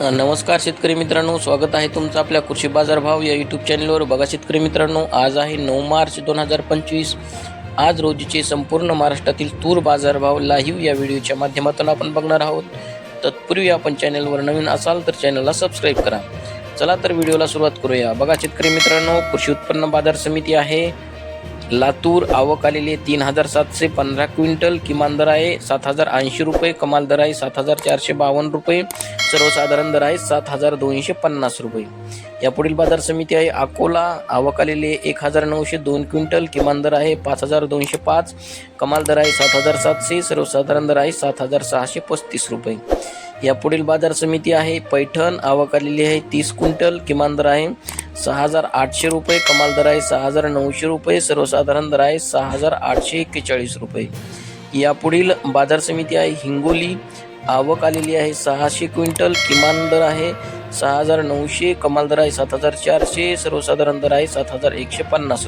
नमस्कार शेतकरी मित्रांनो स्वागत आहे तुमचं आपल्या कृषी बाजारभाव या यूट्यूब चॅनलवर बघा शेतकरी मित्रांनो आज आहे नऊ मार्च दोन हजार पंचवीस. आज रोजीचे संपूर्ण महाराष्ट्रातील तूर बाजारभाव लाईव्ह या व्हिडिओच्या माध्यमातून आपण बघणार आहोत. तत्पूर्वी आपण चॅनलवर नवीन असाल तर चॅनलला सबस्क्राईब करा. चला तर व्हिडिओला सुरुवात करूया. बघा शेतकरी मित्रांनो कृषी उत्पन्न बाजार समिती आहे. लातूर आवक आलेली आहे तीन हजार सातशे पंधरा क्विंटल. किमान दर आहे सात हजार ऐंशी रुपये कमाल दर आहे सात हजार चारशे बावन्न रुपये. सर्वसाधारण दर आहे सात हजार दोनशे पन्नास रुपये. यापुढील बाजार समिती आहे अकोला. आवक आलेली आहे एक हजार नऊशे दोन क्विंटल. किमान दर आहे पाच हजार दोनशे पाच. कमाल दर आहे सात हजार सातशे. सर्वसाधारण दर आहे सात हजार सहाशे पस्तीस रुपये. यापुढील बाजार समिती आहे पैठण. आवक आलेली आहे तीस क्विंटल. किमान दर आहे सहा हजार आठशे रुपये कमाल दर आहे सहा हजार नऊशे रुपये सर्वसाधारण दर आहे सहा हजार आठशे एक्केचाळीस रुपये. यापुढील बाजार समिती आहे हिंगोली. आवक आलेली आहे सहाशे क्विंटल किमान दर आहे सहा हजार नऊशे कमाल दर आहे सात हजार चारशे सर्वसाधारण दर आहे सात हजार एकशे पन्नास